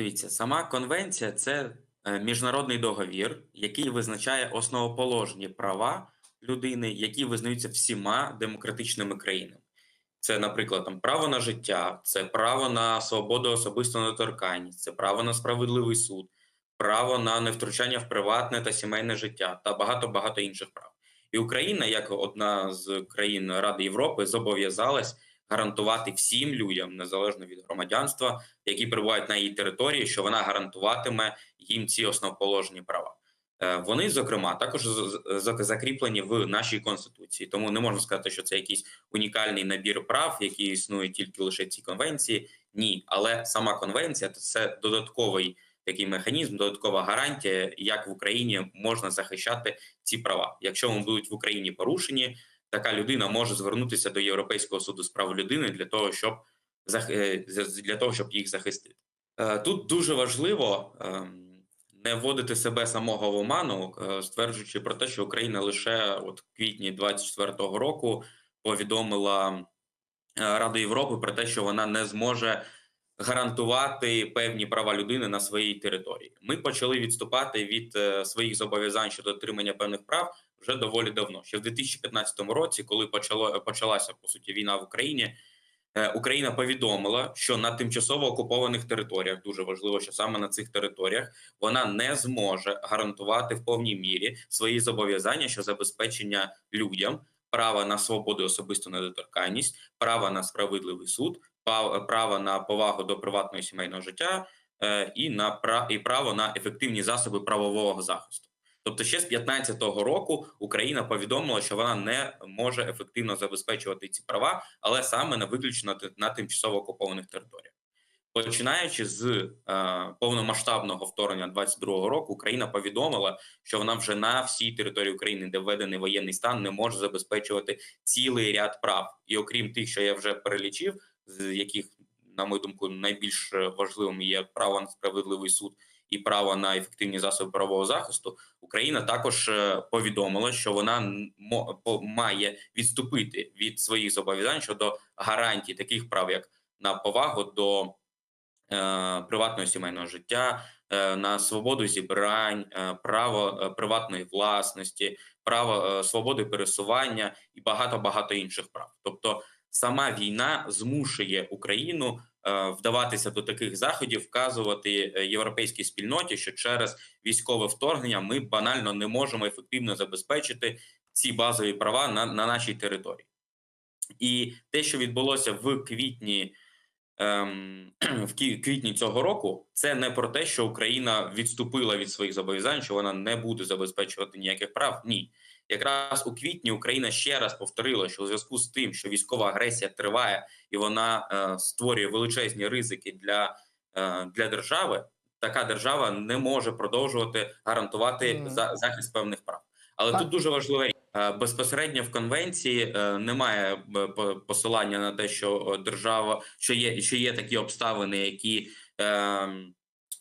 Дивіться, сама конвенція це е, міжнародний договір, який визначає основоположні права людини, які визнаються всіма демократичними країнами. Це, наприклад, там право на життя, це право на свободу особисту недоторканність, це право на справедливий суд, право на невтручання в приватне та сімейне життя та багато багато інших прав. І Україна, як одна з країн Ради Європи, зобов'язалась гарантувати всім людям, незалежно від громадянства, які перебувають на її території, що вона гарантуватиме їм ці основоположні права. Е, Вони, зокрема, також закріплені в нашій конституції, тому не можна сказати, що це якийсь унікальний набір прав, які існують тільки лише в цій конвенції. Ні, але сама конвенція це додатковий такий механізм, додаткова гарантія, як в Україні можна захищати ці права. Якщо вони будуть в Україні порушені, така людина може звернутися до Європейського суду з прав людини для того, щоб е, для того, щоб їх захистити. Е, Тут дуже важливо ем, не вводити себе самого в оману, е, стверджуючи про те, що Україна лише от квітні 24-го року повідомила Раду Європи про те, що вона не зможе гарантувати певні права людини на своїй території. Ми почали відступати від е, своїх зобов'язань щодо отримання певних прав вже доволі давно. Ще в 2015 році, коли почало почалася по суті війна в Україні. Е, Україна повідомила, що на тимчасово окупованих територіях дуже важливо, що саме на цих територіях вона не зможе гарантувати в повній мірі свої зобов'язання щодо забезпечення людям права на свободу, особисту недоторканність, права на справедливий суд, право на повагу до приватного і сімейного життя е, і на і право на ефективні засоби правового захисту. Тобто, ще з 2015 року Україна повідомила, що вона не може ефективно забезпечувати ці права, але саме на виключно на, тимчасово окупованих територіях. Починаючи з е, повномасштабного вторгнення 22 року, Україна повідомила, що вона вже на всій території України, де введений воєнний стан, не може забезпечувати цілий ряд прав. І окрім тих, що я вже перелічив, з яких, на мою думку, найбільш е, важливим є право на справедливий суд і право на ефективні засоби правового захисту, Україна також е, повідомила, що вона має відступити від своїх зобов'язань щодо гарантій таких прав, як на повагу до е, приватного сімейного життя, е, на свободу зібрань, право приватної власності, право свободи пересування і багато багато інших прав. Тобто, сама війна змушує Україну е, вдаватися до таких заходів, вказувати е, європейській спільноті, що через військове вторгнення ми банально не можемо ефективно забезпечити ці базові права на, на нашій території. І те, що відбулося в квітні, в кі- квітні цього року, це не про те, що Україна відступила від своїх зобов'язань, що вона не буде забезпечувати ніяких прав. Ні, якраз у квітні Україна ще раз повторила, що у зв'язку з тим, що військова агресія триває і вона е, створює величезні ризики для, е, для держави. Така держава не може продовжувати гарантувати Мгм. за, захист певних прав. Але Так. тут дуже важливе Безпосередньо в конвенції е, немає е, по- посилання на те, що е, держава що є, що є такі обставини, які е,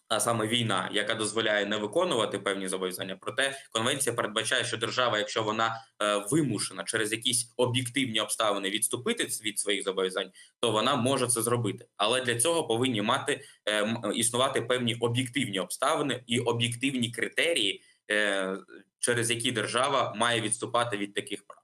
а саме війна, яка дозволяє не виконувати певні зобов'язання. Проте конвенція передбачає, що держава, якщо вона е, вимушена через якісь об'єктивні обставини відступити від своїх зобов'язань, то вона може це зробити. Але для цього повинні мати е, м- існувати певні об'єктивні обставини і об'єктивні критерії. Е, Через які держава має відступати від таких прав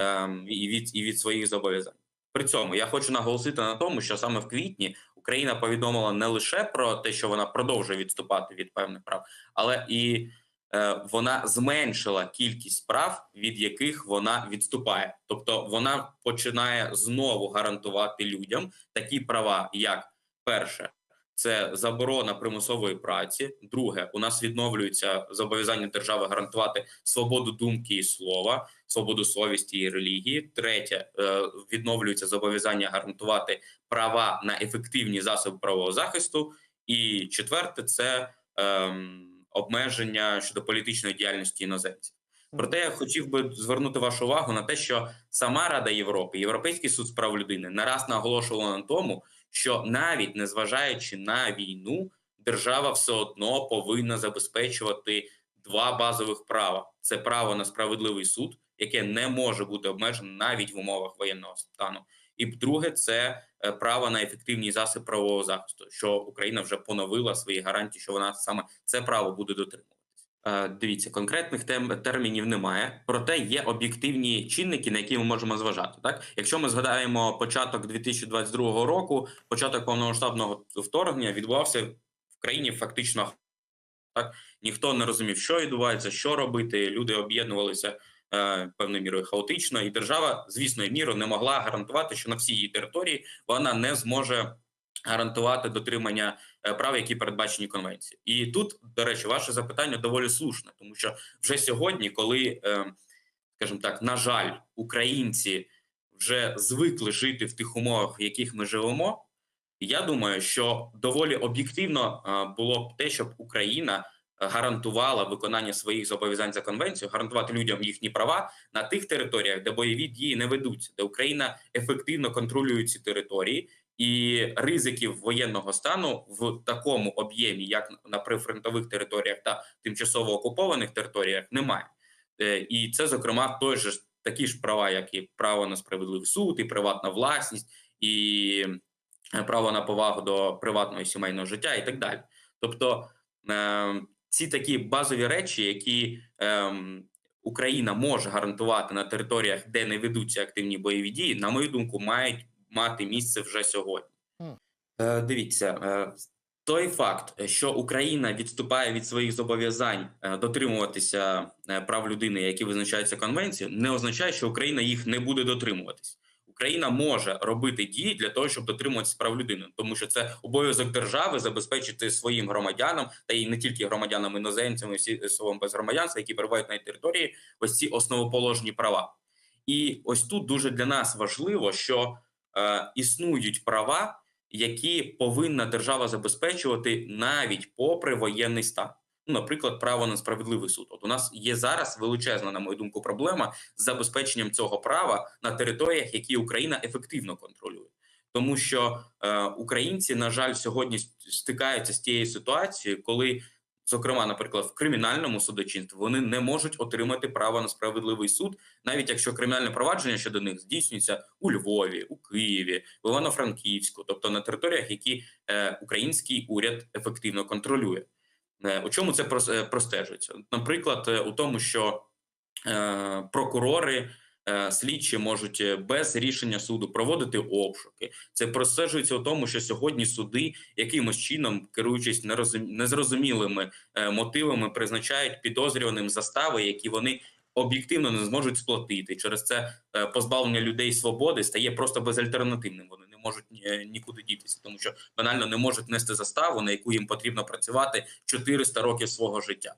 ем, і від і від своїх зобов'язань. При цьому я хочу наголосити на тому, що саме в квітні Україна повідомила не лише про те, що вона продовжує відступати від певних прав, але і е, вона зменшила кількість прав, від яких вона відступає. Тобто вона починає знову гарантувати людям такі права, як перше. Це заборона примусової праці. Друге, у нас відновлюється зобов'язання держави гарантувати свободу думки і слова свободу совісті і релігії. Третє е, відновлюється зобов'язання гарантувати права на ефективні засоби правового захисту. І четверте це ем, обмеження щодо політичної діяльності іноземців. Проте я хотів би звернути вашу увагу на те, що сама Рада Європи, Європейський суд з прав людини не раз наголошувала на тому, що навіть незважаючи на війну, держава все одно повинна забезпечувати два базових права: це право на справедливий суд, яке не може бути обмежено навіть в умовах воєнного стану, І друге, це е, право на ефективний засіб правового захисту, що Україна вже поновила свої гарантії, що вона саме це право буде дотримуватися. Е, Дивіться, конкретних тем термінів немає, проте є об'єктивні чинники, на які ми можемо зважати. Так, якщо ми згадаємо початок 2022 року, початок повномасштабного вторгнення відбувався в країні фактично так. Ніхто не розумів, що відбувається, що робити. Люди об'єднувалися е, певною мірою хаотично, і держава, звісно, мірою не могла гарантувати, що на всій її території вона не зможе гарантувати дотримання е, прав, які передбачені конвенцією. І тут, до речі, ваше запитання доволі слушне, тому що вже сьогодні, коли, е, скажімо так, на жаль, українці вже звикли жити в тих умовах, в яких ми живемо. Я думаю, що доволі об'єктивно е, було б те, щоб Україна гарантувала виконання своїх зобов'язань за конвенцією, гарантувати людям їхні права на тих територіях, де бойові дії не ведуться, де Україна ефективно контролює ці території, і ризиків воєнного стану в такому об'ємі, як на прифронтових територіях та тимчасово окупованих територіях, немає. Е, І це, зокрема, той же такі ж права, як і право на справедливий суд, і приватна власність, і е, право на повагу до приватного і сімейного життя, і так далі. Тобто е, ці такі базові речі, які е, Україна може гарантувати на територіях, де не ведуться активні бойові дії, на мою думку, мають мати місце вже сьогодні. Е, дивіться, е, той факт, що Україна відступає від своїх зобов'язань е, дотримуватися е, прав людини, які визначаються конвенцією, не означає, що Україна їх не буде дотримуватись. Україна може робити дії для того, щоб дотримуватися прав людини, тому що це обов'язок держави забезпечити своїм громадянам та й не тільки громадянам іноземцям, всі особам без громадянства, які перебувають на території, ось ці основоположні права. І ось тут дуже для нас важливо, що е, існують права, які повинна держава забезпечувати навіть попри воєнний стан. Наприклад, право на справедливий суд. От у нас є зараз величезна, на мою думку, проблема з забезпеченням цього права на територіях, які Україна ефективно контролює. Тому що е, українці, на жаль, сьогодні стикаються з тією ситуацією, коли, зокрема, наприклад, в кримінальному судочинстві вони не можуть отримати право на справедливий суд, навіть якщо кримінальне провадження щодо них здійснюється у Львові, у Києві, в Івано-Франківську, тобто на територіях, які е, український уряд ефективно контролює. Е, У чому це е, простежується? Наприклад, е, у тому, що прокурори, слідчі можуть без рішення суду проводити обшуки. Це простежується у тому, що сьогодні суди якимось чином, керуючись незрозумілими мотивами, призначають підозрюваним застави, які вони об'єктивно не зможуть сплатити. Через це позбавлення людей свободи стає просто безальтернативним. Вони можуть е, нікуди дітися, тому що банально не можуть нести заставу, на яку їм потрібно працювати 400 років свого життя.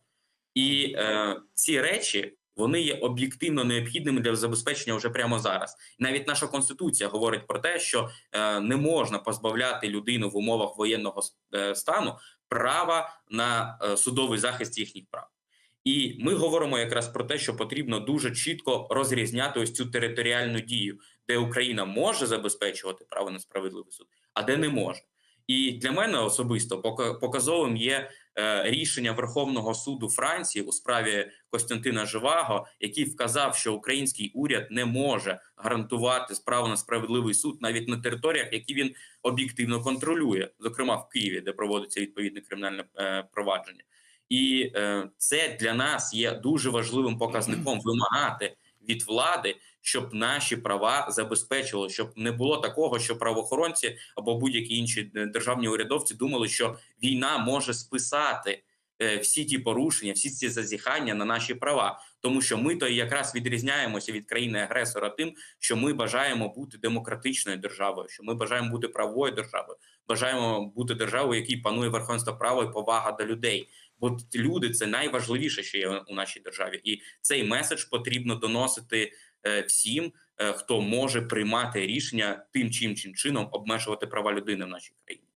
І е, ці речі вони є об'єктивно необхідними для забезпечення вже прямо зараз. Навіть наша конституція говорить про те, що е, не можна позбавляти людину в умовах воєнного е, стану права на е, судовий захист їхніх прав. І ми говоримо якраз про те, що потрібно дуже чітко розрізняти ось цю територіальну дію, де Україна може забезпечувати право на справедливий суд, а де не може. І для мене особисто пока- показовим є е, рішення Верховного суду Франції у справі Костянтина Живаго, який вказав, що український уряд не може гарантувати право на справедливий суд навіть на територіях, які він об'єктивно контролює, зокрема в Києві, де проводиться відповідне кримінальне е, провадження. І е, це для нас є дуже важливим показником вимагати від влади, щоб наші права забезпечили, щоб не було такого, що правоохоронці або будь-які інші е, державні урядовці думали, що війна може списати всі ті порушення, всі ці зазіхання на наші права, тому що ми то якраз відрізняємося від країни агресора тим, що ми бажаємо бути демократичною державою, що ми бажаємо бути правовою державою, бажаємо бути державою, якій панує верховенство права і повага до людей. Бо люди це найважливіше, що є у нашій державі, і цей меседж потрібно доносити е, всім, е, хто може приймати рішення тим чи іншим чином обмежувати права людини в нашій країні.